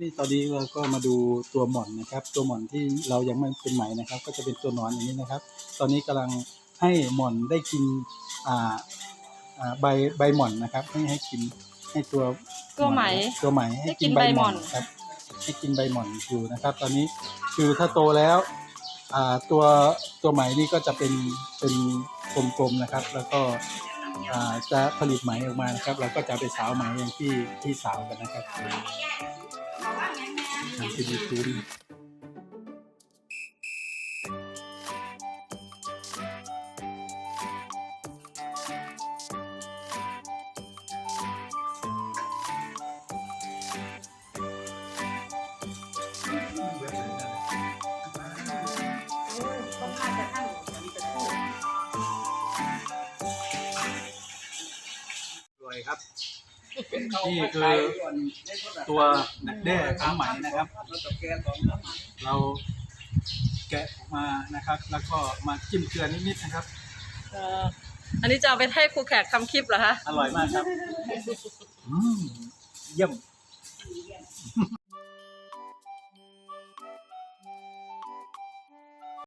นี่ตอนนี้เราก็มาดูตัวหม่อนนะครับ ตัวหม่อนที่เรายังไม่เป็นไหมนะครับ ก็จะเป็นตัวหนอนอย่างนี้นะครับ ตอนนี้กำลังให้หม่อนได้กินอ่าอ่าใบใบหม่อนนะครับ ให้ให้กินให้ตัวตัวไหมตัวไหมให้กินให้กินใบใบหหม่ม่ออนนครับ ให้กินใบหม่อนอยู่นะครับ ตอนนี้คือถ้าโตแล้วอ่าตัวตัวไหมนี่ก็จะเป็นเป็นกลมๆนะครับ แล้วก็อ่าจะผลิตไหมออกมานะครับ เราก็จะไปสาวไหมอย่างที่ที่สาวกันนะครับ ทำเป็นยูทูบรวยครับ นี่คือตัวหนักแด้ของไหมนะครับ เราแกะออกมานะครับ แล้วก็มาจิ้มเกลือนิดๆนะครับ เอ่ออันนี้จะเอาไปให้ครูแขกทำคลิปเหรอคะ อร่อยมากครับอืมเยี่ยม